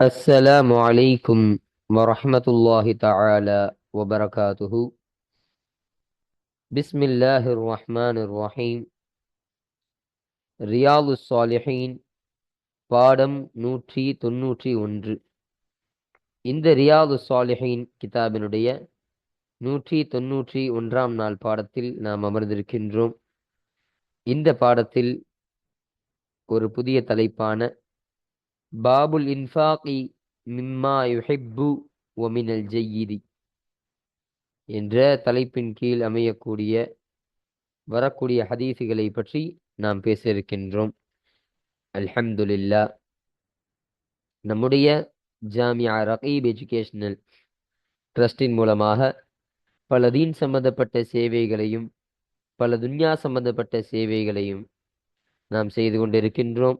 السلام عليكم ورحمة الله تعالى وبركاته بسم الله الرحمن الرحيم ரியாது சாலிஹீன் பாடம் நூற்றி தொன்னூற்றி ஒன்று இந்த ரியாது சாலிஹீன் கிதாபினுடைய நூற்றி தொன்னூற்றி ஒன்றாம் நாள் பாடத்தில் நாம் அமர்ந்திருக்கின்றோம் இந்த பாடத்தில் ஒரு புதிய தலைப்பான பாபுல் இன்ஃபாகி மிம்மா யுஹிப்பு ஒமினல் ஜெய்யிதி என்ற தலைப்பின் கீழ் அமையக்கூடிய வரக்கூடிய ஹதீசுகளை பற்றி நாம் பேச இருக்கின்றோம். அல்ஹம்துலில்லா. நம்முடைய ஜாமியா ரகீப் எஜுகேஷனல் ட்ரஸ்டின் மூலமாக பல தீன் சம்பந்தப்பட்ட சேவைகளையும் பல துன்யா சம்பந்தப்பட்ட சேவைகளையும் நாம் செய்து கொண்டிருக்கின்றோம்.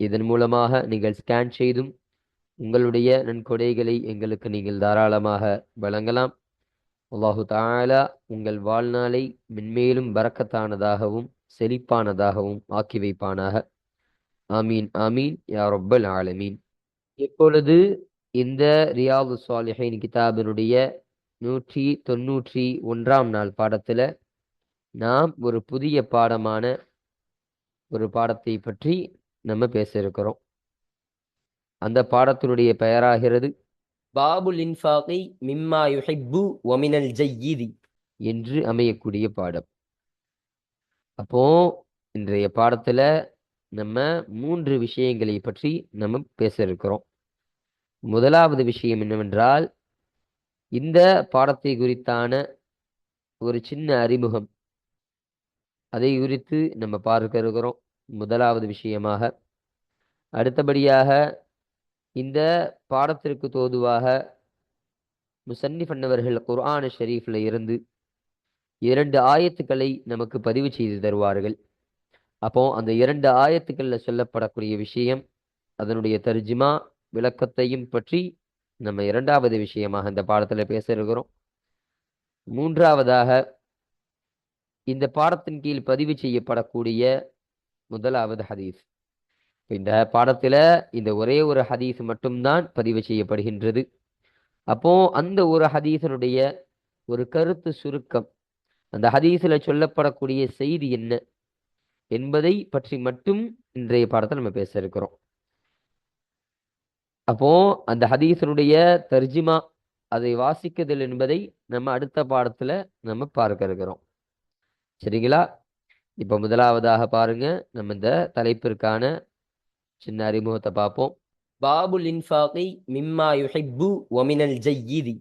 இதன் மூலமாக நீங்கள் ஸ்கேன் செய்தும் உங்களுடைய நன்கொடைகளை எங்களுக்கு நீங்கள் தாராளமாக வழங்கலாம். அல்லாஹு தாலா உங்கள் வாழ்நாளை மென்மேலும் பறக்கத்தானதாகவும் செழிப்பானதாகவும் ஆக்கி வைப்பானாக. ஆமீன் ஆமீன் யா ரொப்பல் ஆலமீன். இப்பொழுது இந்த ரியாது சாலிஹின் கிதாபினுடைய நூற்றி தொன்னூற்றி ஒன்றாம் நாள் பாடத்தில் நாம் ஒரு புதிய பாடமான ஒரு பாடத்தை பற்றி நம்ம பேச இருக்கிறோம் அந்த பாடத்தினுடைய பெயராகிறது பாபுல் இன்ஃபாகை மிம்மா யுஹிப்பு ஒமினல் ஜய்யிதி என்று அமையக்கூடிய பாடம். அப்போ இன்றைய பாடத்துல நம்ம மூன்று விஷயங்களை பற்றி நம்ம பேச இருக்கிறோம் முதலாவது விஷயம் என்னவென்றால் இந்த பாடத்தை குறித்தான ஒரு சின்ன அறிமுகம். அதை குறித்து நம்ம பார்க்க இருக்கிறோம். முதலாவது விஷயமாக அடுத்தபடியாக இந்த பாடத்திற்கு தோதுவாக முசன்னி பண்ணவர்கள் குர்ஆன ஷெரீஃபில் இருந்து இரண்டு ஆயத்துக்களை நமக்கு பதிவு செய்து தருவார்கள். அப்போ அந்த இரண்டு ஆயத்துக்களில் சொல்லப்படக்கூடிய விஷயம் அதனுடைய தர்ஜிமா விளக்கத்தையும் பற்றி நம்ம இரண்டாவது விஷயமாக இந்த பாடத்தில் பேச இருக்கிறோம். மூன்றாவதாக இந்த பாடத்தின் கீழ் பதிவு செய்யப்படக்கூடிய முதலாவது ஹதீஸ். இந்த பாடத்துல இந்த ஒரே ஒரு ஹதீஸ் மட்டும்தான் பதிவு செய்யப்படுகின்றது. அப்போ அந்த ஒரு ஹதீசனுடைய ஒரு கருத்து சுருக்கம் அந்த ஹதீஸில் சொல்லப்படக்கூடிய செய்தி என்ன என்பதை பற்றி மட்டும் இன்றைய பாடத்தை நம்ம பேச இருக்கிறோம். அப்போ அந்த ஹதீசனுடைய தர்ஜிமா அதை வாசிக்குதல் என்பதை நம்ம அடுத்த பாடத்துல நம்ம பார்க்க இருக்கிறோம். சரிங்களா? இப்போ முதலாவதாக பாருங்க நம்ம இந்த தலைப்பிற்கான சின்ன அறிமுகத்தை பார்ப்போம். பாபுல் இன்ஃபாகி மிம்மா யுஹிப்பு ஒமினல் ஜய்யிதி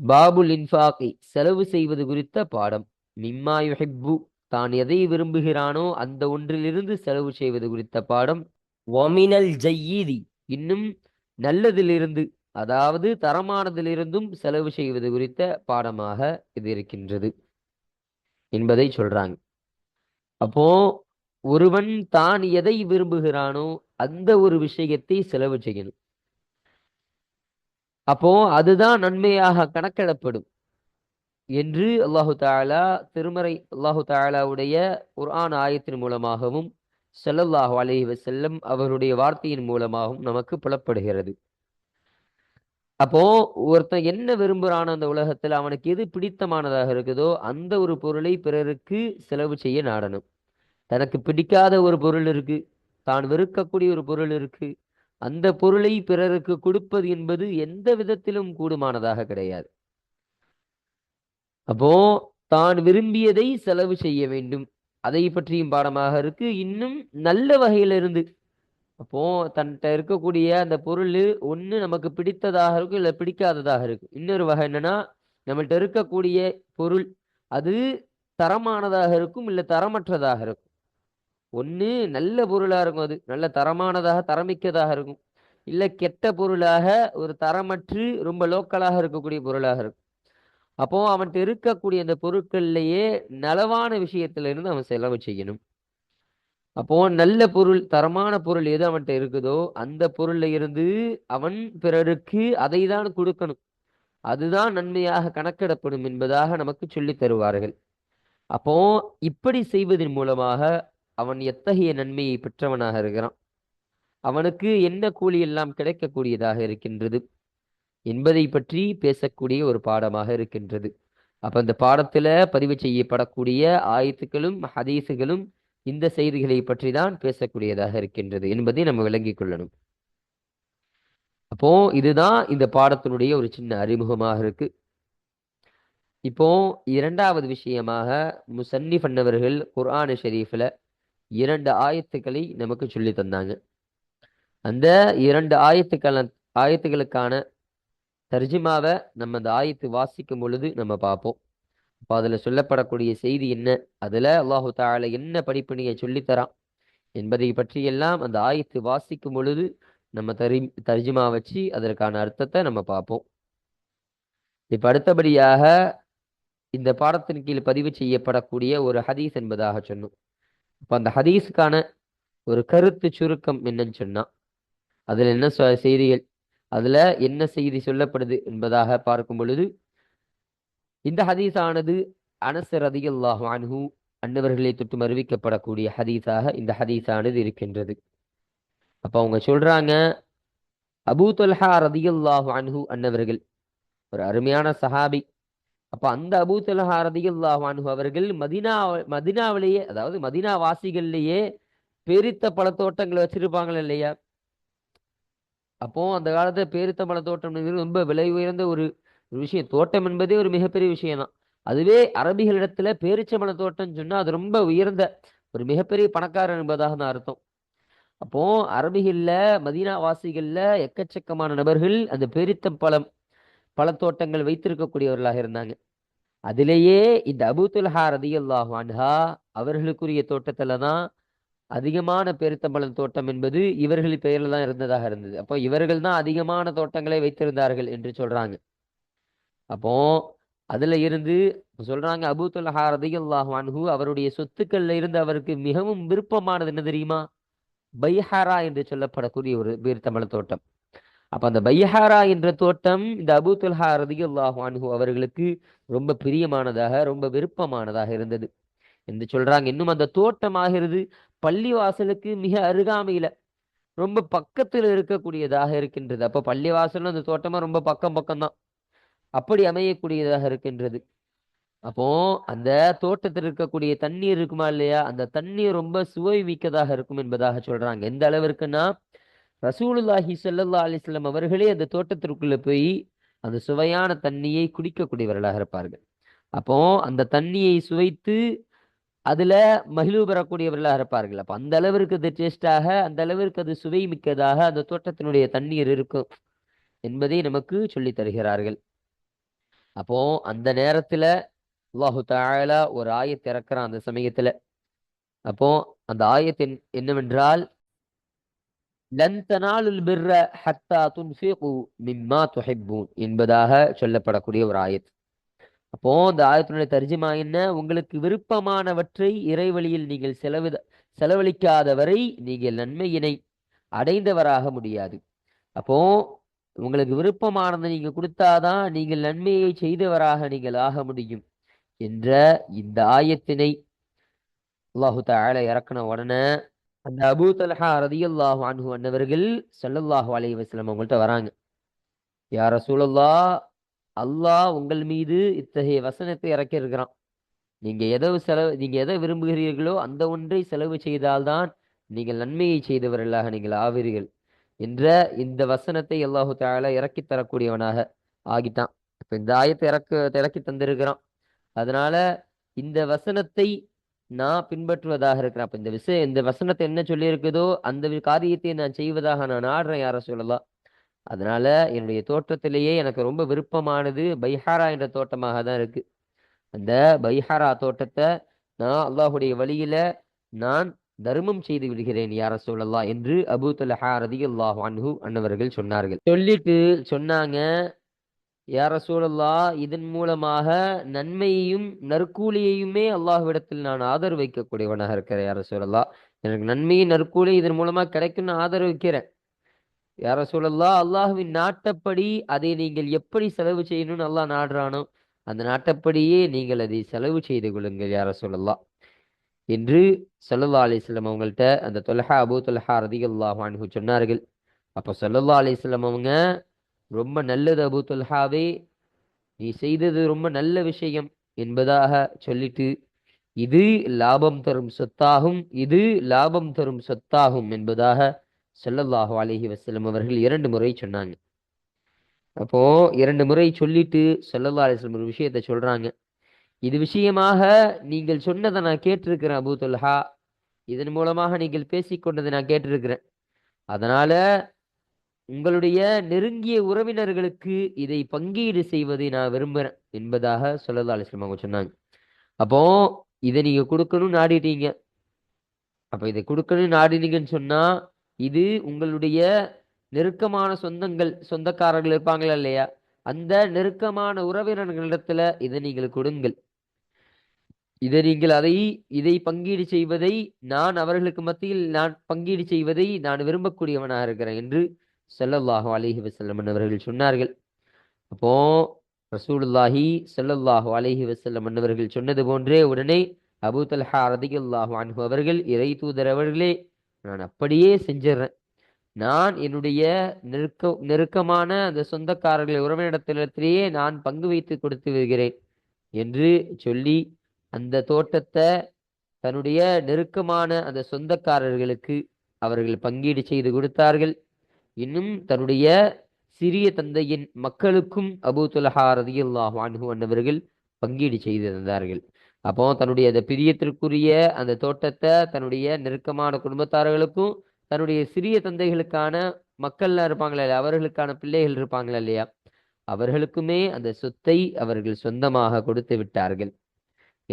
பாபுல் இன்ஃபாகி செலவு செய்வது குறித்த பாடம். மிம்மா யுஹிப்பு தான் எதை விரும்புகிறானோ அந்த ஒன்றிலிருந்து செலவு செய்வது குறித்த பாடம். ஒமினல் ஜய்யிதி இன்னும் நல்லதிலிருந்து அதாவது தரமானதிலிருந்தும் செலவு செய்வது குறித்த பாடமாக இது இருக்கின்றது. என்பதை சொல்றாங்க. அப்போ ஒருவன் தான் எதை விரும்புகிறானோ அந்த ஒரு விஷயத்தை செலவு செய்யணும். அப்போ அதுதான் நன்மையாக கணக்கிடப்படும் என்று அல்லாஹு தாலா திருமறை அல்லாஹு தாலாவுடைய குர்ஆன் ஆயத்தின் மூலமாகவும் செல்லல்லாஹு அலஹி வசல்லம் அவருடைய வார்த்தையின் மூலமாகவும் நமக்கு புலப்படுகிறது. அப்போ ஒருத்தன் என்ன விரும்புறானோ அந்த உலகத்துல அவனுக்கு எது பிடித்தமானதாக இருக்குதோ அந்த ஒரு பொருளை பிறருக்கு செலவு செய்ய நாடணும். தனக்கு பிடிக்காத ஒரு பொருள் இருக்கு தான் வெறுக்கக்கூடிய ஒரு பொருள் இருக்கு அந்த பொருளை பிறருக்கு கொடுப்பது என்பது எந்த விதத்திலும் கூடுமானதாக கிடையாது. அப்போ தான் விரும்பியதை செலவு செய்ய வேண்டும். அதை பற்றியும் பாடமாக இருக்கு. இன்னும் நல்ல வகையிலிருந்து அப்போ தன்கிட்ட இருக்கக்கூடிய அந்த பொருள் ஒன்று நமக்கு பிடித்ததாக இருக்கும் இல்லை பிடிக்காததாக இருக்கும் இன்னொரு வகை என்னன்னா நம்மள்கிட்ட இருக்கக்கூடிய பொருள் அது தரமானதாக இருக்கும் இல்லை தரமற்றதாக இருக்கும். ஒன்று நல்ல பொருளாக இருக்கும் அது. நல்ல தரமானதாக தரமிக்கதாக இருக்கும். இல்லை கெட்ட பொருளாக ஒரு தரமற்று ரொம்ப லோக்கலாக இருக்கக்கூடிய பொருளாக இருக்கும். அப்போ அவன்கிட்ட இருக்கக்கூடிய அந்த பொருட்கள்லேயே நலவான விஷயத்துல இருந்து அவன் செலவு செய்யணும். அப்போ நல்ல பொருள் தரமான பொருள் எது அவன்கிட்ட இருக்குதோ அந்த பொருள்ல இருந்து அவன் பிறருக்கு அதை தான் கொடுக்கணும். அதுதான் நன்மையாக கணக்கிடப்படும் என்பதாக நமக்கு சொல்லித் தருவார்கள். அப்போ இப்படி செய்வதன் மூலமாக அவன் எத்தகைய நன்மையை பெற்றவனாக இருக்கிறான்? அவனுக்கு என்ன கூலி எல்லாம் கிடைக்கக்கூடியதாக இருக்கின்றது? என்பதை பற்றி பேசக்கூடிய ஒரு பாடமாக இருக்கின்றது. அப்ப இந்த பாடத்துல பதிவு செய்யப்படக்கூடிய ஆயத்துக்களும் ஹதீஸுகளும் இந்த செய்திகளை பற்றி தான் பேசக்கூடியதாக இருக்கின்றது என்பதை நம்ம விளங்கிக் கொள்ளணும். அப்போ இதுதான் இந்த பாடத்தினுடைய ஒரு சின்ன அறிமுகமாக இருக்கு. இப்போ இரண்டாவது விஷயமாக முசன்னிஃப் அன்னவர்கள் குர்ஆன ஷெரீஃபில் இரண்டு ஆயத்துக்களை நமக்கு சொல்லி தந்தாங்க. அந்த இரண்டு ஆயத்துக்கள ஆயத்துகளுக்கான தர்ஜிமாவை நம்ம அந்த ஆயத்து வாசிக்கும் பொழுது நம்ம பார்ப்போம். அப்போ அதுல சொல்லப்படக்கூடிய செய்தி என்ன? அதுல அல்லாஹு தால என்ன படிப்பினையை சொல்லித்தரான் என்பதை பற்றியெல்லாம் அந்த ஆயத்து வாசிக்கும் பொழுது நம்ம தரி தர்ஜுமா வச்சு அதற்கான அர்த்தத்தை நம்ம பார்ப்போம். இப்போ அடுத்தபடியாக இந்த பாடத்தின் கீழ் பதிவு செய்யப்படக்கூடிய ஒரு ஹதீஸ் என்பதாக சொன்னோம். அப்ப அந்த ஹதீஸுக்கான ஒரு கருத்து சுருக்கம் என்னன்னு சொன்னா அதுல என்ன சொ- செய்திகள் அதுல என்ன செய்தி சொல்லப்படுது என்பதாக பார்க்கும் பொழுது இந்த ஹதீஸானது அனஸ் ரதியல்லாஹு அன்ஹு அன்னவர்களை தொட்டு அறிவிக்கப்படக்கூடிய ஹதீஸாக இந்த ஹதீஸானது இருக்கின்றது. அப்போ அவங்க சொல்றாங்க அபூ தொல்ஹா ரதியல்லாஹு அன்ஹு அன்னவர்கள் ஒரு அருமையான சஹாபி. அப்ப அந்த அபூ தொல்ஹா ரதியல்லாஹு அன்ஹு அவர்கள் மதினா மதினாவிலேயே அதாவது மதினா வாசிகள்லேயே பெருத்த பழத்தோட்டங்களை வச்சிருப்பாங்களே இல்லையா? அப்போ அந்த காலத்துல பேரித்த தோட்டம்ங்கிறது ரொம்ப விலை உயர்ந்த ஒரு ஒரு விஷயம் தோட்டம் என்பதே ஒரு மிகப்பெரிய விஷயம் தான் அதுவே அரபிகளிடத்துல பேரிச்சம்பழ தோட்டம்னு சொன்னா அது ரொம்ப உயர்ந்த ஒரு மிகப்பெரிய பணக்காரன் என்பதாக தான் அர்த்தம். அப்போ அரபிகள்ல மதீனா வாசிகள்ல எக்கச்சக்கமான நபர்கள் அந்த பேரித்தம் பழம் பழத்தோட்டங்கள் வைத்திருக்கக்கூடியவர்களாக இருந்தாங்க. அதிலேயே இந்த அபூத்துல்ஹா ரதியல்லாஹு அன்ஹா அவர்களுக்குரிய தோட்டத்துல தான் அதிகமான பேரித்தம்பழம் தோட்டம் என்பது இவர்கள் பெயரில் தான் இருந்ததாக இருந்தது. அப்போ இவர்கள் தான் அதிகமான தோட்டங்களை வைத்திருந்தார்கள் என்று சொல்றாங்க. அப்போ அதுல இருந்து சொல்றாங்க அபூத்துல்லஹா ரதியல்லாஹு அன்ஹு அவருடைய சொத்துக்கள்ல இருந்து அவருக்கு மிகவும் விருப்பமானது என்ன தெரியுமா? பைஹாரா என்று சொல்லப்படக்கூடிய ஒரு பேரித்தம்பழ தோட்டம். அப்ப அந்த பைஹாரா என்ற தோட்டம் இந்த அபூத்துல்ஹா ரதியல்லாஹு அன்ஹு அவர்களுக்கு ரொம்ப பிரியமானதாக ரொம்ப விருப்பமானதாக இருந்தது. என்று சொல்றாங்க. இன்னும் அந்த தோட்டம் ஆகிறது பள்ளி வாசலுக்கு மிக அருகாமையில ரொம்ப பக்கத்தில் இருக்கக்கூடியதாக இருக்கின்றது. அப்போ பள்ளிவாசலும் அந்த தோட்டமா ரொம்ப பக்கம் பக்கம்தான். அப்படி அமையக்கூடியதாக இருக்கின்றது. அப்போ அந்த தோட்டத்தில் இருக்கக்கூடிய தண்ணீர் இருக்குமா இல்லையா? அந்த தண்ணீர் ரொம்ப சுவை மிக்கதாக இருக்கும் என்பதாக சொல்றாங்க. எந்த அளவிற்குன்னா ரசூலுல்லாஹி சல்லா அலைஹி அவர்களே அந்த தோட்டத்திற்குள்ள போய் அந்த சுவையான தண்ணியை குடிக்கக்கூடியவர்களாக இருப்பார்கள். அப்போ அந்த தண்ணியை சுவைத்து அதுல மகிழ்வு பெறக்கூடியவர்களாக இருப்பார்கள். அப்போ அந்த அளவிற்கு அது டேஸ்டாக அந்த அளவிற்கு அது சுவை மிக்கதாக அந்த தோட்டத்தினுடைய தண்ணீர் இருக்கும் என்பதை நமக்கு சொல்லித் தருகிறார்கள். அப்போ அந்த நேரத்துல அல்லாஹு தஆலா ஒரு ஆயத்தை இறக்குறான் அந்த சமயத்துல. அப்போ அந்த ஆயத்தின் என்னவென்றால் ஹத்தா என்பதாக சொல்லப்படக்கூடிய ஒரு ஆயத். அப்போ இந்த ஆயத்தினுடைய தர்ஜிமா என்ன? உங்களுக்கு விருப்பமானவற்றை இறைவழியில் நீங்கள் செலவு செலவழிக்காத வரை நீங்கள் நன்மையினை அடைந்தவராக முடியாது. அப்போ உங்களுக்கு விருப்பமானதை நீங்கள் கொடுத்தாதான் நீங்கள் நன்மையை செய்தவராக நீங்கள் ஆக முடியும் என்ற இந்த ஆயத்தினை அல்லாஹு தஆலா இறக்குன உடனே அந்த அபூ தலஹா ரதியுல்லாஹு அன்ஹு அன்னவர்கள் ஸல்லல்லாஹு அலைஹி வஸல்லம் அவங்கள்ட்ட வராங்க. யார சூழல்லா அல்லாஹ் உங்கள் மீது இத்தகைய வசனத்தை இறக்கி இருக்கிறான் நீங்க எதை செலவு நீங்க எதை விரும்புகிறீர்களோ அந்த ஒன்றை செலவு செய்தால்தான் நீங்கள் நன்மையை செய்தவர்களாக நீங்கள் ஆவீர்கள். என்ற இந்த வசனத்தை அல்லாஹு தஆலா இறக்கி தரக்கூடியவனாக ஆகிட்டான். இப்ப இந்த ஆயத்தை இறக்க இறக்கி தந்திருக்கிறான் அதனால இந்த வசனத்தை நான் பின்பற்றுவதாக இருக்கிறேன். அப்ப இந்த விஷயம் இந்த வசனத்தை என்ன சொல்லியிருக்குதோ அந்த காரியத்தை நான் செய்வதாக நான் ஆடுறேன் யார சொல்லலாம் அதனால என்னுடைய தோட்டத்திலேயே எனக்கு ரொம்ப விருப்பமானது பைஹாரா என்ற தோட்டமாக தான் இருக்கு. அந்த பைஹாரா தோட்டத்தை நான் அல்லாஹுடைய வழியில நான் தர்மம் செய்து விடுகிறேன் யார சொல்லல்லா என்று அபு தலஹா ரதி அல்லாஹ் அன்ஹு அன்னவர்கள் சொன்னார்கள். சொல்லிட்டு சொன்னாங்க யார சூழல்லா இதன் மூலமாக நன்மையையும் நற்கூலியையுமே அல்லாஹ்விடத்தில் நான் ஆதரவு வைக்கக்கூடியவனாக இருக்கிறேன் யார சூழல்லா எனக்கு நன்மையும் நற்கூலி இதன் மூலமா கிடைக்கும்னு ஆதரவு வைக்கிறேன். யார சூழல்லா அல்லாஹுவின் நாட்டப்படி அதை நீங்கள் எப்படி செலவு செய்யணும்னு அல்லாஹ் நாடுறானோ அந்த நாட்டப்படியே நீங்கள் அதை செலவு செய்து கொள்ளுங்கள் யார சொல்லலாம் என்று சல்லல்லா அலிஸ்லம் அவங்கள்ட்ட அந்த தொலஹா அபு தொலஹா ரதிகல்லாஹ் சொன்னார்கள். அப்போ சல்லல்லா அலிஸ்லம் அவங்க ரொம்ப நல்லது அபு தொல்ஹாவே நீ செய்தது ரொம்ப நல்ல விஷயம் என்பதாக சொல்லிட்டு இது லாபம் தரும் சொத்தாகும் இது லாபம் தரும் சொத்தாகும் என்பதாக சொல்லல்லாஹு அலைஹி வசலம் அவர்கள் இரண்டு முறை சொன்னாங்க. அப்போ இரண்டு முறை சொல்லிட்டு சொல்லல்லா அலிஸ்லம் ஒரு விஷயத்தை சொல்றாங்க. இது விஷயமாக நீங்கள் சொன்னதை நான் கேட்டிருக்கிறேன் அபூ தொல்ஹா. இதன் மூலமாக நீங்கள் பேசிக்கொண்டதை நான் கேட்டிருக்கிறேன். அதனால உங்களுடைய நெருங்கிய உறவினர்களுக்கு இதை பங்கீடு செய்வதை நான் விரும்புகிறேன் என்பதாக சொல்லதா அலிஸ்லாம் அவங்க சொன்னாங்க. அப்போ இதை நீங்க கொடுக்கணும்னு நாடிட்டீங்க. அப்ப இதை கொடுக்கணும்னு நாடினீங்கன்னு சொன்னா இது உங்களுடைய நெருக்கமான சொந்தங்கள் சொந்தக்காரர்கள் இருப்பாங்களா இல்லையா? அந்த நெருக்கமான உறவினர்களிடத்துல இதை நீங்கள் கொடுங்கள். இதை நீங்கள் அதை இதை பங்கீடு செய்வதை நான் அவர்களுக்கு மத்தியில் நான் பங்கீடு செய்வதை நான் விரும்பக்கூடியவனாக இருக்கிறேன் என்று செல்லல்லாஹு அலிஹி வசல்லமன் அவர்கள் சொன்னார்கள். அப்போ ரசூலுல்லாஹி செல்லல்லாஹு அலிஹி வசல்லமன் அவர்கள் சொன்னது போன்றே உடனே அபூ தல்ஹா ரதியல்லாஹு அன்ஹு அவர்கள் இறை தூதர் அவர்களே நான் அப்படியே செஞ்சிடுறேன் நான் என்னுடைய நெருக்க நெருக்கமான அந்த சொந்தக்காரர்களை உறவினிடத்திலேயே நான் பங்கு வைத்து கொடுத்து வருகிறேன் என்று சொல்லி அந்த தோட்டத்தை தன்னுடைய நெருக்கமான அந்த சொந்தக்காரர்களுக்கு அவர்கள் பங்கீடு செய்து கொடுத்தார்கள். இன்னும் தன்னுடைய சிறிய தந்தையின் மக்களுக்கும் அபூ துலஹா ரதியுல்லாஹு அன்ஹு அன்னவர்கள் பங்கீடு செய்து தந்தார்கள். அப்போ தன்னுடைய அந்த பிரியத்திற்குரிய அந்த தோட்டத்தை தன்னுடைய நெருக்கமான குடும்பத்தார்களுக்கும் தன்னுடைய சிறிய தந்தைகளுக்கான மக்கள்லாம் இருப்பாங்களா இல்லையா? அவர்களுக்கான பிள்ளைகள் இருப்பாங்களா இல்லையா? அவர்களுக்குமே அந்த சொத்தை அவர்கள் சொந்தமாக கொடுத்து விட்டார்கள்.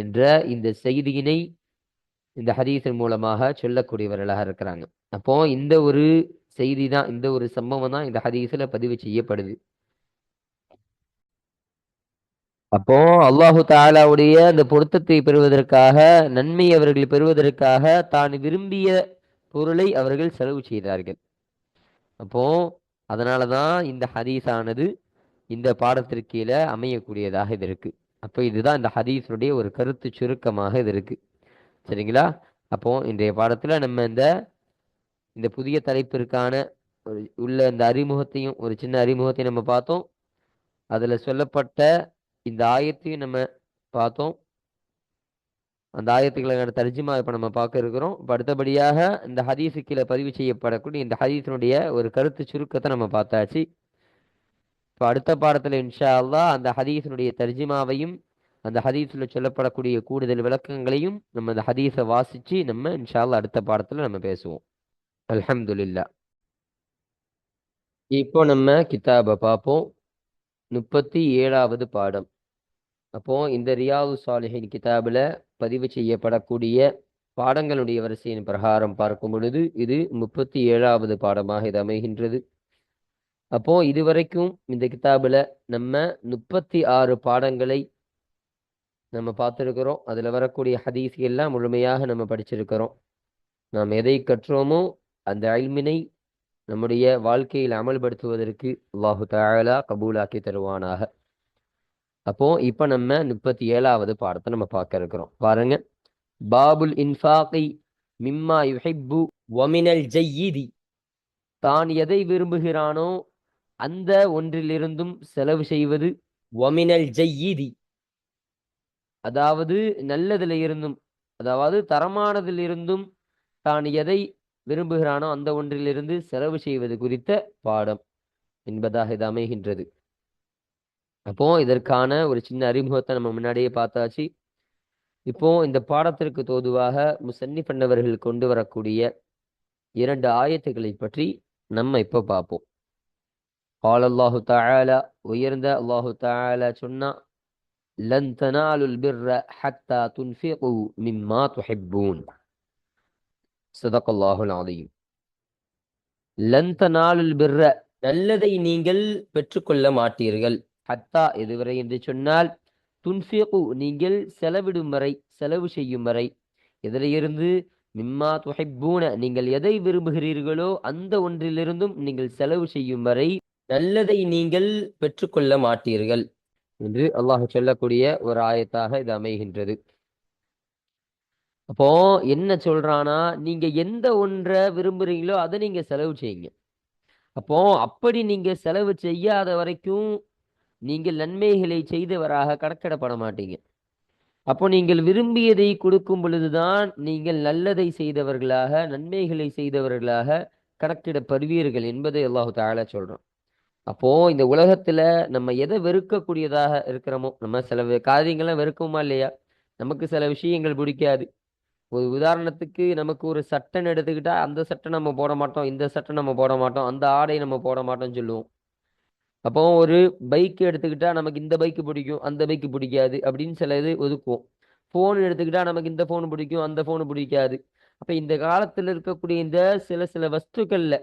என்ற இந்த செய்தியினை இந்த ஹதீஸின் மூலமாக சொல்லக்கூடியவர்களாக இருக்கிறாங்க. அப்போ இந்த ஒரு செய்தி தான் இந்த ஒரு சம்பவம் தான் இந்த ஹதீஸ்ல பதிவு செய்யப்படுது. அப்போ அல்லாஹு தாலாவுடைய அந்த பொருத்தத்தை பெறுவதற்காக நன்மை அவர்கள் பெறுவதற்காக தான் விரும்பிய பொருளை அவர்கள் செலவு செய்தார்கள். அப்போ அதனாலதான் இந்த ஹதீஸானது இந்த பாடத்திற்கீழே அமையக்கூடியதாக இது இருக்கு. அப்போ இதுதான் இந்த ஹதீஸுடைய ஒரு கருத்து சுருக்கமாக இது இருக்குது சரிங்களா? அப்போ இன்றைய பாடத்தில் நம்ம இந்த இந்த புதிய தலைப்பிற்கான ஒரு உள்ள இந்த அறிமுகத்தையும் ஒரு சின்ன அறிமுகத்தையும் நம்ம பார்த்தோம். அதில் சொல்லப்பட்ட இந்த ஆயத்தையும் நம்ம பார்த்தோம். அந்த ஆயத்துக்களுக்கான தர்ஜிமா இப்போ நம்ம பார்க்க இருக்கிறோம். இப்போ அடுத்தபடியாக இந்த ஹதீஸு கீழே பதிவு செய்யப்படக்கூடிய இந்த ஹதீஸினுடைய ஒரு கருத்து சுருக்கத்தை நம்ம பார்த்தாச்சு. இப்போ அடுத்த பாடத்தில் இன்ஷா அல்லா அந்த ஹதீஸினுடைய தர்ஜிமாவையும் அந்த ஹதீஸில் சொல்லப்படக்கூடிய கூடுதல் விளக்கங்களையும் நம்ம அந்த ஹதீஸை வாசித்து நம்ம இன்ஷா அல்லா அடுத்த பாடத்தில் நம்ம பேசுவோம். அலமதுல்லா இப்போ நம்ம கிதாபை பார்ப்போம். முப்பத்தி ஏழாவது பாடம். அப்போ இந்த ரியாவு சாலிஹின் கிதாபில் பதிவு செய்யப்படக்கூடிய பாடங்களுடைய வரிசையின் பிரகாரம் பார்க்கும் பொழுது இது முப்பத்தி ஏழாவது பாடமாக இது அமைகின்றது. அப்போ இதுவரைக்கும் இந்த கிதாபில் நம்ம முப்பத்தி ஆறு பாடங்களை நம்ம பார்த்துருக்கிறோம். அதில் வரக்கூடிய ஹதீஸ் எல்லாம் முழுமையாக நம்ம படிச்சிருக்கிறோம். நாம் எதை கற்றோமோ அந்த அல்மினை நம்முடைய வாழ்க்கையில் அமல்படுத்துவதற்கு அல்லாஹு தாலா கபூலாக்கி தருவானாக. அப்போ இப்போ நம்ம முப்பத்தி ஏழாவது பாடத்தை நம்ம பார்க்க இருக்கிறோம். பாருங்க. பாபுல் இன்ஃபாக்கை மிம்மா யுஹிப்பு ஒமினல் ஜய்யிதி தான் எதை விரும்புகிறானோ அந்த ஒன்றிலிருந்தும் செலவு செய்வது வமினல் ஜய்யிதி அதாவது நல்லதில் இருந்தும் அதாவது தரமானதில் இருந்தும் தான் எதை விரும்புகிறானோ அந்த ஒன்றிலிருந்து செலவு செய்வது குறித்த பாடம் என்பதாக இது அமைகின்றது. அப்போ இதற்கான ஒரு சின்ன அறிமுகத்தை நம்ம முன்னாடியே பார்த்தாச்சு. இப்போ இந்த பாடத்திற்கு தோதுவாக முசன்னி பண்ணவர்கள் கொண்டு வரக்கூடிய இரண்டு ஆயத்துக்களை பற்றி நம்ம இப்போ பார்ப்போம். قال الله تعالى உயர்ந்த அல்லாஹு தாலா சொன்னா லன் தனாலுல் பிர்ர ஹத்தா துன்ஃபிகு மிம்மா துஹிப்பூன் சதகல்லாஹுல் அதையும் லந்த நாளுல் பிர்ர நல்லதை நீங்கள் பெற்றுக்கொள்ள மாட்டீர்கள் ஹத்தா எதுவரை என்று சொன்னால் துன்ஃபிகு நீங்கள் செலவிடும் வரை செலவு செய்யும் வரை இதிலிருந்து மிம்மா துஹிப்பூன நீங்கள் எதை விரும்புகிறீர்களோ அந்த ஒன்றிலிருந்தும் நீங்கள் செலவு செய்யும் வரை நல்லதை நீங்கள் பெற்றுக்கொள்ள மாட்டீர்கள் என்று அல்லாஹ் சொல்லக்கூடிய ஒரு ஆயத்தாக இது அமைகின்றது. அப்போ என்ன சொல்றானா நீங்க எந்த ஒன்றை விரும்புறீங்களோ அதை நீங்க செலவு செய்யுங்க. அப்போ அப்படி நீங்க செலவு செய்யாத வரைக்கும் நீங்கள் நன்மைகளை செய்தவராக கணக்கிடப்பட மாட்டீங்க. அப்போ நீங்கள் விரும்பியதை கொடுக்கும் பொழுதுதான் நீங்கள் நல்லதை செய்தவர்களாக நன்மைகளை செய்தவர்களாக கணக்கிடப்படுவீர்கள் என்பதை அல்லாஹு தாலா சொல்றோம் அப்போ இந்த உலகத்துல நம்ம எதை வெறுக்கக்கூடியதாக இருக்கிறோமோ நம்ம சில காரியங்கள்லாம் வெறுக்குமா இல்லையா? நமக்கு சில விஷயங்கள் பிடிக்காது. ஒரு உதாரணத்துக்கு நமக்கு ஒரு சட்டைன்னு எடுத்துக்கிட்டா அந்த சட்டை நம்ம போட மாட்டோம் இந்த சட்டை நம்ம போட மாட்டோம் அந்த ஆடை நம்ம போட மாட்டோம்னு சொல்லுவோம். அப்போ ஒரு பைக் எடுத்துக்கிட்டா நமக்கு இந்த பைக்கு பிடிக்கும் அந்த பைக்கு பிடிக்காது அப்படின்னு சில இது ஒதுக்குவோம். ஃபோன் எடுத்துக்கிட்டா நமக்கு இந்த ஃபோன் பிடிக்கும் அந்த ஃபோனு பிடிக்காது. அப்போ இந்த காலத்தில் இருக்கக்கூடிய இந்த சில சில வஸ்துக்களில்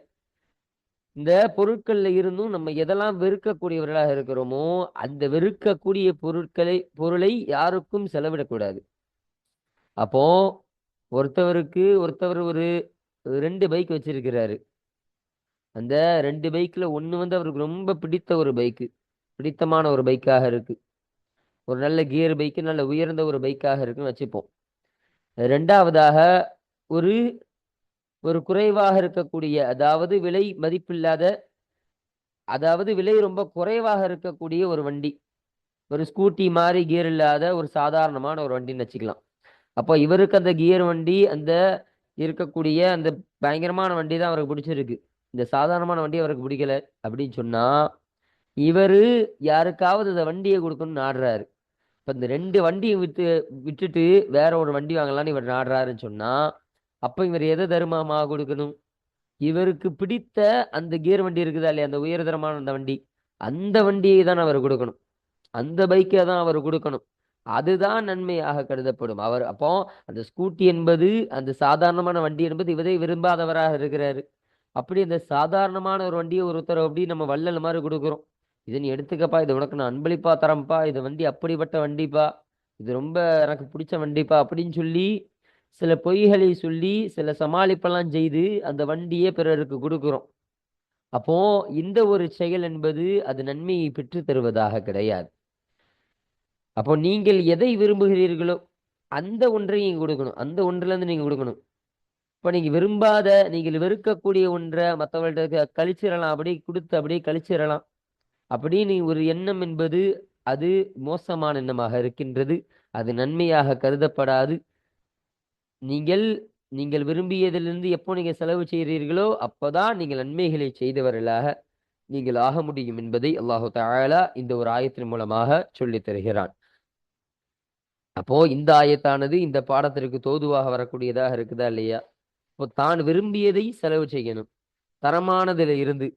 இந்த பொருட்கள்ல இருந்தும் நம்ம எதெல்லாம் வெறுக்கக்கூடியவர்களாக இருக்கிறோமோ அந்த வெறுக்கக்கூடிய பொருட்களை பொருளை யாருக்கும் செலவிடக்கூடாது. அப்போ ஒருத்தவருக்கு ஒருத்தவர் ஒரு ரெண்டு பைக் வச்சிருக்கிறாரு. அந்த ரெண்டு பைக்ல ஒன்று வந்து அவருக்கு ரொம்ப பிடித்த ஒரு பைக்கு பிடித்தமான ஒரு பைக்காக இருக்கு. ஒரு நல்ல கியர் பைக்கு நல்ல உயர்ந்த ஒரு பைக்காக இருக்குன்னு வச்சுப்போம். ரெண்டாவதாக ஒரு ஒரு குறைவாக இருக்கக்கூடிய அதாவது விலை மதிப்பில்லாத அதாவது விலை ரொம்ப குறைவாக இருக்கக்கூடிய ஒரு வண்டி. ஒரு ஸ்கூட்டி மாதிரி கியர் இல்லாத ஒரு சாதாரணமான ஒரு வண்டின்னு வச்சுக்கலாம். அப்போ இவருக்கு அந்த கியர் வண்டி அந்த இருக்கக்கூடிய அந்த பயங்கரமான வண்டி தான் அவருக்கு பிடிச்சிருக்கு. இந்த சாதாரணமான வண்டி அவருக்கு பிடிக்கல அப்படின்னு சொன்னா இவர் யாருக்காவது இந்த வண்டியை கொடுக்கணும்னு ஆடுறாரு. இப்போ இந்த ரெண்டு வண்டியை விட்டு விட்டுட்டு வேற ஒரு வண்டி வாங்கலாம்னு இவர் நாடுறாருன்னு சொன்னால் அப்போ இவர் எதை தருமாமா கொடுக்கணும்? இவருக்கு பிடித்த அந்த கியர் வண்டி இருக்குதா இல்லையா? அந்த உயர்தரமான அந்த வண்டி. அந்த வண்டியை தான் அவர் கொடுக்கணும். அந்த பைக்கை தான் அவர் கொடுக்கணும். அதுதான் நன்மையாக கருதப்படும். அவர் அப்போ அந்த ஸ்கூட்டி என்பது அந்த சாதாரணமான வண்டி என்பது இவரை விரும்பாதவராக இருக்கிறாரு. அப்படி அந்த சாதாரணமான ஒரு வண்டியை ஒருத்தர் அப்படி நம்ம வள்ளல் மாதிரி கொடுக்குறோம். இதை நீ எடுத்துக்கப்பா இது உனக்கு நான் அன்பளிப்பா தரேன்ப்பா. இது வண்டி அப்படிப்பட்ட வண்டிப்பா. இது ரொம்ப எனக்கு பிடிச்ச வண்டிப்பா அப்படின்னு சொல்லி சில பொய்களை சொல்லி சில சமாளிப்பெல்லாம் செய்து அந்த வண்டியே பிறருக்கு கொடுக்குறோம். அப்போ இந்த ஒரு செயல் என்பது அது நன்மையை பெற்று தருவதாக கிடையாது. அப்போ நீங்கள் எதை விரும்புகிறீர்களோ அந்த ஒன்றை நீங்கள் கொடுக்கணும். அந்த ஒன்றிலேருந்து நீங்கள் கொடுக்கணும். இப்போ நீங்கள் விரும்பாத நீங்கள் வெறுக்கக்கூடிய ஒன்றை மற்றவர்கள்ட்ட கழிச்சிடலாம். அப்படியே கொடுத்து அப்படியே கழிச்சிடலாம். அப்படின்னு ஒரு எண்ணம் என்பது அது மோசமான எண்ணமாக இருக்கின்றது. அது நன்மையாக கருதப்படாது. நீங்கள் நீங்கள் விரும்பியதிலிருந்து எப்போ நீங்க செலவு செய்கிறீர்களோ அப்போதான் நீங்கள் நன்மைகளை செய்தவர்களாக நீங்கள் ஆக முடியும் என்பதை அல்லாஹு தாயாலா இந்த ஒரு ஆயத்தின் மூலமாக சொல்லி தருகிறான். அப்போ இந்த ஆயத்தானது இந்த பாடத்திற்கு தோதுவாக வரக்கூடியதாக இருக்குதா இல்லையா? இப்போ தான் விரும்பியதை செலவு செய்யணும். தரமானதுல இருந்து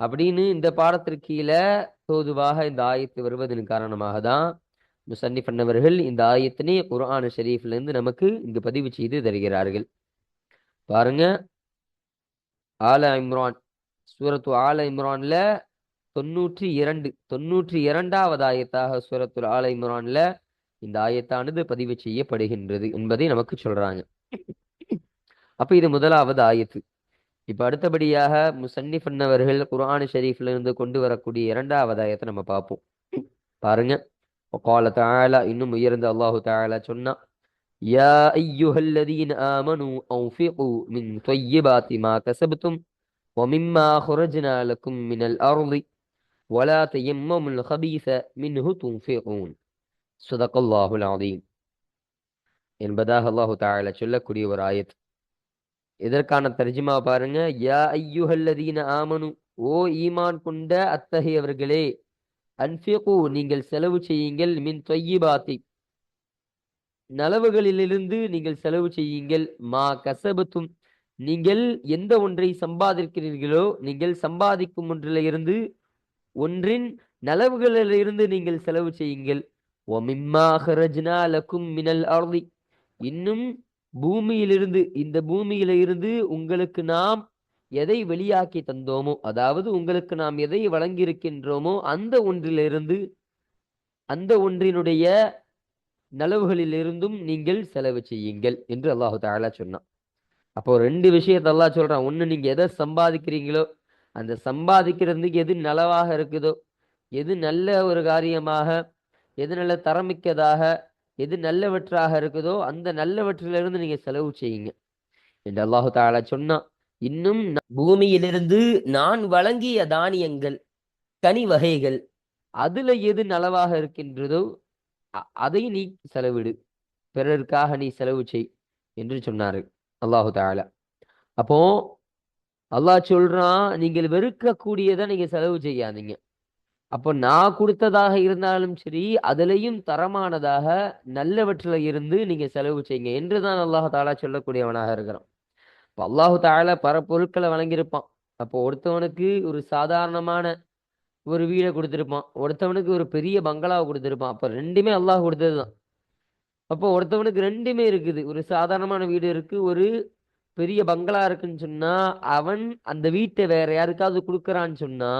அப்படின்னு இந்த பாடத்திற்கு கீழே தோதுவாக இந்த ஆயத்து வருவதன் காரணமாக தான் முசன்னி பண்ணவர்கள் இந்த ஆயத்தினை குர்ஆன் ஷரீஃப்ல இருந்து நமக்கு இங்கு பதிவு செய்து தருகிறார்கள். பாருங்க. ஆல இம்ரான். சூரத்து ஆல இம்ரான்ல தொண்ணூற்றி இரண்டு தொண்ணூற்றி இரண்டாவது ஆயத்தாக சூரத்துல் ஆல இம்ரான்ல இந்த ஆயத்தானது பதிவு செய்யப்படுகின்றது என்பதை நமக்கு சொல்றாங்க. அப்ப இது முதலாவது ஆயத்து. இப்ப அடுத்தபடியாக முசன்னிஃப் அன்னவர்கள் குர்ஆன் ஷரீஃப்ல இருந்து கொண்டு வரக்கூடிய இரண்டாவது ஆயத்தை நம்ம பார்ப்போம். பாருங்க. وقال تعالى இன்னும் உயர்ந்த அல்லாஹு تعالى சொன்னா يا أيها الذين آمنوا أنفقوا من طيبات ما كسبتم ومما خرجنا لكم من الأرض ولا تيمموا الخبيث منه تنفقون صدق الله العظيم என்பதாக அல்லாஹு தாலா சொல்லக்கூடிய ஒரு ஆயத் இதற்கான தர்ஜிமா பாருங்க யா ஐயுஹல்லதீன ஆமனு ஓ ஈமான் கொண்ட அத்தகையவர்களே அன்ஃபிகு நீங்கள் செலவு செய்யுங்கள் மின் தொய்யிபாத்தி. நலவுகளிலிருந்து நீங்கள் செலவு செய்யுங்கள். மா கசபத்தும் நீங்கள் எந்த ஒன்றை சம்பாதிக்கிறீர்களோ நீங்கள் சம்பாதிக்கும் ஒன்றிலிருந்து ஒன்றின் நலவுகளிலிருந்து நீங்கள் செலவு செய்யுங்கள். ஒமிம்மா ஹரஜ்னா லக்கும் மினல் அருதி. இன்னும் பூமியிலிருந்து இந்த பூமியில இருந்து உங்களுக்கு நாம் எதை வெளியாக்கி தந்தோமோ அதாவது உங்களுக்கு நாம் எதை வழங்கியிருக்கின்றோமோ அந்த ஒன்றிலிருந்து அந்த ஒன்றினுடைய நலவுகளிலிருந்தும் நீங்கள் செலவு செய்யுங்கள் என்று அல்லாஹு தாலா சொன்னான். அப்போ ரெண்டு விஷயத்த அல்லாஹ் சொல்றான். ஒன்று நீங்க எதை சம்பாதிக்கிறீங்களோ அந்த சம்பாதிக்கிறதுக்கு எது நலவாக இருக்குதோ எது நல்ல ஒரு காரியமாக எது நல்ல தரமிக்கதாக எது நல்லவற்றாக இருக்குதோ அந்த நல்லவற்றிலிருந்து நீங்க செலவு செய்யுங்க என்று அல்லாஹு தாலா சொன்னான். இன்னும் பூமியிலிருந்து நான் வழங்கிய தானியங்கள் கனி வகைகள் அதுல எது நலவாக இருக்கின்றதோ அதை நீ செலவிடு. பிறருக்காக நீ செலவு செய் என்று சொன்னாரு அல்லாஹு தாலா அப்போ அல்லாஹ் சொல்றான் நீங்கள் வெறுக்கக்கூடியதை நீங்க செலவு செய்யாதீங்க. அப்போ நான் கொடுத்ததாக இருந்தாலும் சரி அதுலேயும் தரமானதாக நல்லவற்றில் இருந்து நீங்க செலவு செய்யுங்க என்றுதான் அல்லாஹு தாலா சொல்லக்கூடியவனாக இருக்கிறான். இப்போ அல்லாஹு தாழ பல பொருட்களை வழங்கியிருப்பான். அப்போ ஒருத்தவனுக்கு ஒரு சாதாரணமான ஒரு வீடை கொடுத்துருப்பான். ஒருத்தவனுக்கு ஒரு பெரிய பங்களாவை கொடுத்துருப்பான். அப்போ ரெண்டுமே அல்லாஹ் கொடுத்தது தான். அப்போ ஒருத்தவனுக்கு ரெண்டுமே இருக்குது. ஒரு சாதாரணமான வீடு இருக்கு ஒரு பெரிய பங்களா இருக்குன்னு சொன்னா அவன் அந்த வீட்டை வேற யாருக்காவது கொடுக்குறான்னு சொன்னா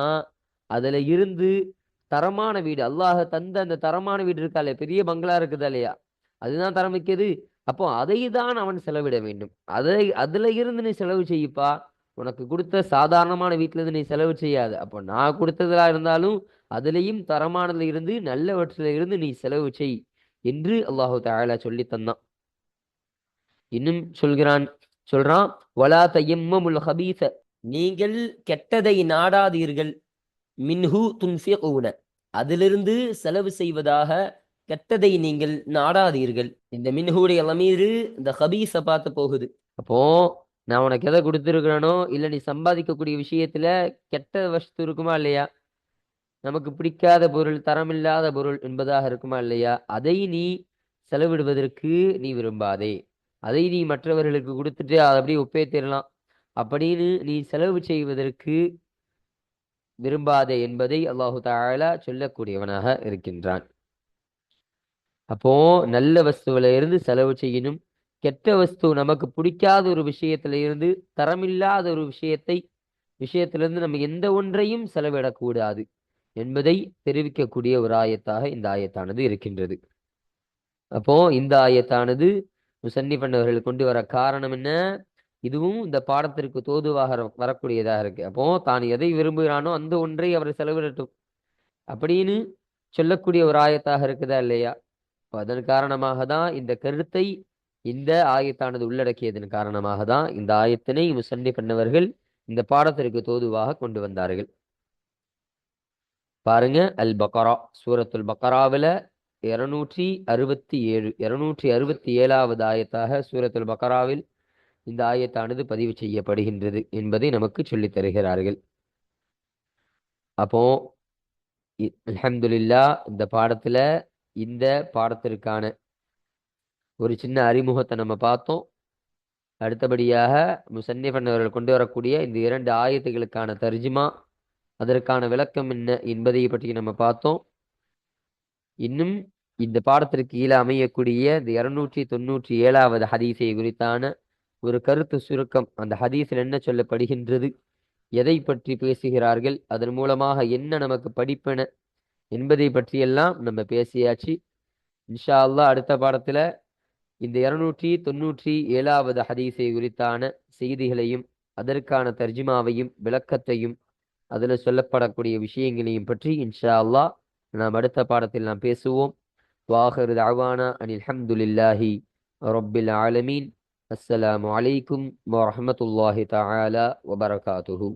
அதுல இருந்து தரமான வீடு அல்லாஹ் தந்த அந்த தரமான வீடு இருக்கா இல்லையா பெரிய பங்களா இருக்குதா இல்லையா? அதுதான் தரமிக்கது அப்போ அதை தான் அவன் செலவிட வேண்டும். அதை அதுல இருந்து நீ செலவு செய்யப்பா. உனக்கு கொடுத்த சாதாரணமான வீட்டுல இருந்து நீ செலவு செய்யாது. அப்போ நான் கொடுத்ததா இருந்தாலும் அதுலேயும் தரமானதுல இருந்து நல்லவற்றில இருந்து நீ செலவு செய் என்று அல்லாஹு தாலா சொல்லி தந்தான். இன்னும் சொல்கிறான் சொல்றான் வலா தையம்முல் ஹபீச நீங்கள் கெட்டதை நாடாதீர்கள். மின்ஹு துன்ஃபிகூன. அதிலிருந்து செலவு செய்வதாக கெட்டதை நீங்கள் நாடாதீர்கள். இந்த மின்ஹுடைய லமீரு இந்த ஹபீஸை பார்த்து போகுது. அப்போ நான் உனக்கு எதை கொடுத்துருக்கிறேனோ இல்லை நீ சம்பாதிக்கக்கூடிய விஷயத்துல கெட்ட வசத்து இருக்குமா இல்லையா? நமக்கு பிடிக்காத பொருள் தரமில்லாத பொருள் என்பதாக இருக்குமா இல்லையா? அதை நீ செலவிடுவதற்கு நீ விரும்பாதே. அதை நீ மற்றவர்களுக்கு கொடுத்துட்டு அதை அப்படியே ஒப்பேத்திடலாம் அப்படின்னு நீ செலவு செய்வதற்கு விரும்பாதே என்பதை அல்லாஹு தாலா சொல்லக்கூடியவனாக இருக்கின்றான். அப்போ நல்ல வஸ்துவில இருந்து செலவு செய்யணும் கெட்ட வஸ்து நமக்கு பிடிக்காத ஒரு விஷயத்துல இருந்து தரமில்லாத ஒரு விஷயத்தை விஷயத்திலிருந்து நம்ம எந்த ஒன்றையும் செலவிடக்கூடாது என்பதை தெரிவிக்கக்கூடிய ஒரு ஆயத்தாக இந்த ஆயத்தானது இருக்கின்றது. அப்போ இந்த ஆயத்தானது முசன்னிஃபன் அவர்கள் கொண்டு வர காரணம் என்ன? இதுவும் இந்த பாடத்திற்கு தோதுவாக வரக்கூடியதாக இருக்கு. அப்போ தான் எதை விரும்புகிறானோ அந்த ஒன்றை அவர் செலவிடட்டும் அப்படின்னு சொல்லக்கூடிய ஒரு ஆயத்தாக இருக்குதா இல்லையா? அதன் காரணமாக தான் இந்த கருத்தை இந்த ஆயத்தானது உள்ளடக்கியதன் காரணமாக தான் இந்த ஆயத்தினை முசன்னி பண்ணவர்கள் இந்த பாடத்திற்கு தோதுவாக கொண்டு வந்தார்கள். பாருங்க அல் பக்கரா சூரத்துல் பக்கராவில் இருநூற்றி அறுபத்தி ஏழு இருநூற்றி அறுபத்தி ஏழாவது ஆயத்தாக சூரத்துல் பக்கராவில் இந்த ஆயத்தானது பதிவு செய்யப்படுகின்றது என்பதை நமக்கு சொல்லித் தருகிறார்கள். அப்போ அலமதுல்லா இந்த பாடத்துல இந்த பாடத்திற்கான ஒரு சின்ன அறிமுகத்தை நம்ம பார்த்தோம். அடுத்தபடியாக முசன்னிஃபன் அவர்கள் கொண்டு வரக்கூடிய இந்த இரண்டு ஆயத்துகளுக்கான தர்ஜிமா அதற்கான விளக்கம் என்ன என்பதை பற்றி நம்ம பார்த்தோம். இன்னும் இந்த பாடத்திற்கு கீழே அமையக்கூடிய இந்த இருநூற்றி தொண்ணூற்றி ஏழாவது ஹதீஸை குறித்தான ஒரு கருத்து சுருக்கம். அந்த ஹதீஸில் என்ன சொல்லப்படுகின்றது எதை பற்றி பேசுகிறார்கள் அதன் மூலமாக என்ன நமக்கு படிப்பென என்பதை பற்றியெல்லாம் நம்ம பேசியாச்சு. இன்ஷா அல்லா அடுத்த பாடத்தில் இந்த இருநூற்றி தொன்னூற்றி ஏழாவது ஹதீஸை குறித்தான செய்திகளையும் அதற்கான தர்ஜிமாவையும் விளக்கத்தையும் அதில் சொல்லப்படக்கூடிய விஷயங்களையும் பற்றி இன்ஷா அல்லா நாம் அடுத்த பாடத்தில் நாம் பேசுவோம். வாஹரு தாவானா அனில் ஹம்துலில்லாஹி ரொப்பில் ஆலமீன். அஸ்ஸலாமு அலைக்கும் வரமத்துல்லாஹி தாலா வபரகாத்துஹூ.